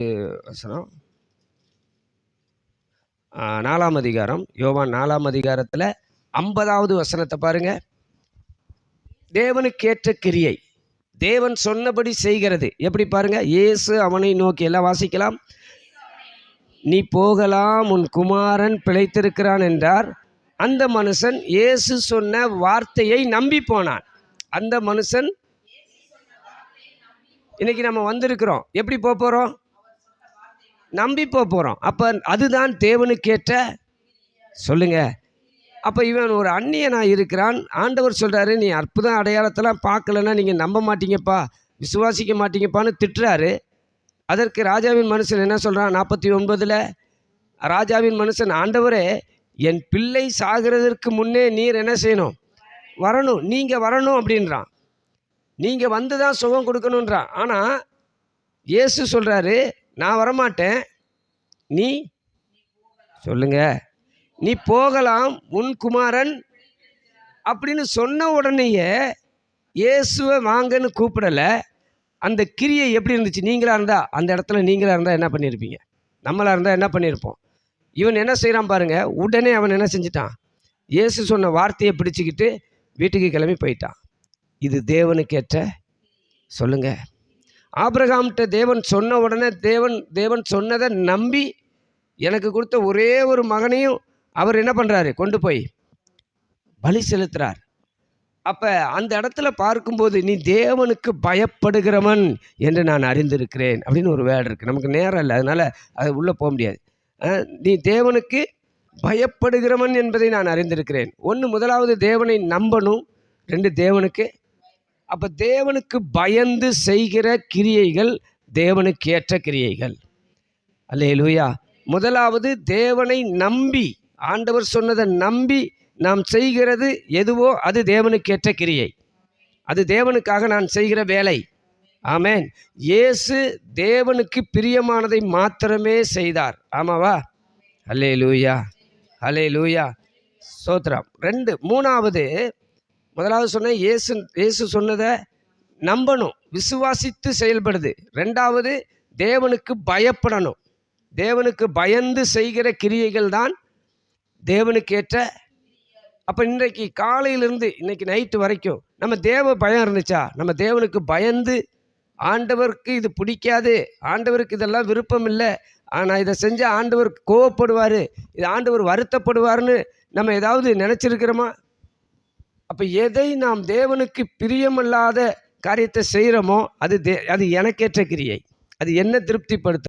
வசனம். நாலாம் அதிகாரம். யோவான் நாலாம் அதிகாரத்தில் ஐம்பதாவது வசனத்தை பாருங்க. தேவனுக்கேற்ற கிரியை. தேவன் சொன்னபடி செய்கிறது. எப்படி பாருங்க? இயேசு அவனை நோக்கி. எல்லாம் வாசிக்கலாம். நீ போகலாம் உன் குமாரன் பிழைத்திருக்கிறான் என்றார். அந்த மனுஷன் இயேசு சொன்ன வார்த்தையை நம்பி போனான். அந்த மனுஷன் இன்னைக்கு நம்ம வந்திருக்கிறோம். எப்படி போக போகிறோம் நம்பி போக போகிறோம் அப்போ அதுதான் தேவனுக்கேற்ற சொல்லுங்க. அப்போ இவன் ஒரு அந்நியனாக இருக்கிறான். ஆண்டவர் சொல்கிறாரு நீ அற்புதம் அடையாளத்தெல்லாம் பார்க்கலன்னா நீங்கள் நம்ப மாட்டீங்கப்பா விசுவாசிக்க மாட்டீங்கப்பான்னு திட்டுறாரு. அதற்கு ராஜாவின் மனுஷன் என்ன சொல்கிறான் நாற்பத்தி ஒன்பதில் ராஜாவின் மனுஷன் ஆண்டவரே என் பிள்ளை சாகிறதற்கு முன்னே நீர் என்ன செய்யணும்? வரணும். நீங்கள் வரணும் அப்படின்றான். நீங்கள் வந்து தான் சுகம் கொடுக்கணுன்றான் ஆனால் இயேசு சொல்கிறாரு நான் வரமாட்டேன். நீ? சொல்லுங்க. நீ போகலாம் உன் குமாரன். அப்படின்னு சொன்ன உடனேயே இயேசுவை வாங்கன்னு கூப்பிடலை. அந்த கிரியை எப்படி இருந்துச்சு? நீங்களாக இருந்தால் அந்த இடத்துல நீங்களாக இருந்தால் என்ன பண்ணியிருப்பீங்க நம்மளாக இருந்தால் என்ன பண்ணியிருப்போம் இவன் என்ன செய்கிறான் பாருங்கள் உடனே அவன் என்ன செஞ்சிட்டான்? இயேசு சொன்ன வார்த்தையை பிடிச்சிக்கிட்டு வீட்டுக்கு கிளம்பி போயிட்டான். இது தேவனுக்கேற்ற சொல்லுங்கள் ஆப்ரஹாம்கிட்ட தேவன் சொன்ன உடனே தேவன் தேவன் சொன்னதை நம்பி எனக்கு கொடுத்த ஒரே ஒரு மகனையும் அவர் என்ன பண்ணுறாரு கொண்டு போய் பலி செலுத்துகிறார் அப்போ அந்த இடத்துல பார்க்கும்போது நீ தேவனுக்கு பயப்படுகிறவன் என்று நான் அறிந்திருக்கிறேன் அப்படின்னு ஒரு வேர்டு இருக்குது நமக்கு நேரம் இல்லை அதனால் அது உள்ளே போக முடியாது. நீ தேவனுக்கு பயப்படுகிறவன் என்பதை நான் அறிந்திருக்கிறேன். ஒன்று முதலாவது தேவனை நம்பணும். ரெண்டு தேவனுக்கு அப்போ தேவனுக்கு பயந்து செய்கிற கிரியைகள் தேவனுக்கு ஏற்ற கிரியைகள். அல்லே லூயா முதலாவது தேவனை நம்பி ஆண்டவர் சொன்னதை நம்பி நாம் செய்கிறது எதுவோ அது தேவனுக்கு ஏற்ற கிரியை. அது தேவனுக்காக நான் செய்கிற வேலை. ஆமேன். இயேசு தேவனுக்கு பிரியமானதை மாத்திரமே செய்தார். ஆமாவா? அல்லே லூயா அலே லூயா சோத்ரம் ரெண்டு. மூணாவது முதலாவது சொன்ன இயேசு இயேசு சொன்னதை நம்பணும். விசுவாசித்து செயல்படுது. ரெண்டாவது தேவனுக்கு பயப்படணும். தேவனுக்கு பயந்து செய்கிற கிரியைகள் தான் தேவனுக்கு ஏற்ற. அப்போ இன்றைக்கு காலையிலிருந்து இன்றைக்கி நைட்டு வரைக்கும் நம்ம தேவ பயம் இருந்துச்சா? நம்ம தேவனுக்கு பயந்து ஆண்டவருக்கு இது பிடிக்காது ஆண்டவருக்கு இதெல்லாம் விருப்பம் இல்லை ஆனால் இதை செஞ்சால் ஆண்டவர் கோவப்படுவார் இது ஆண்டவர் வருத்தப்படுவார்னு நம்ம ஏதாவது நினச்சிருக்கிறோமா? அப்போ எதை நாம் தேவனுக்கு பிரியமில்லாத காரியத்தை செய்கிறோமோ அது தே அது எனக்கேற்ற கிரியை. அது என்ன திருப்திப்படுத்த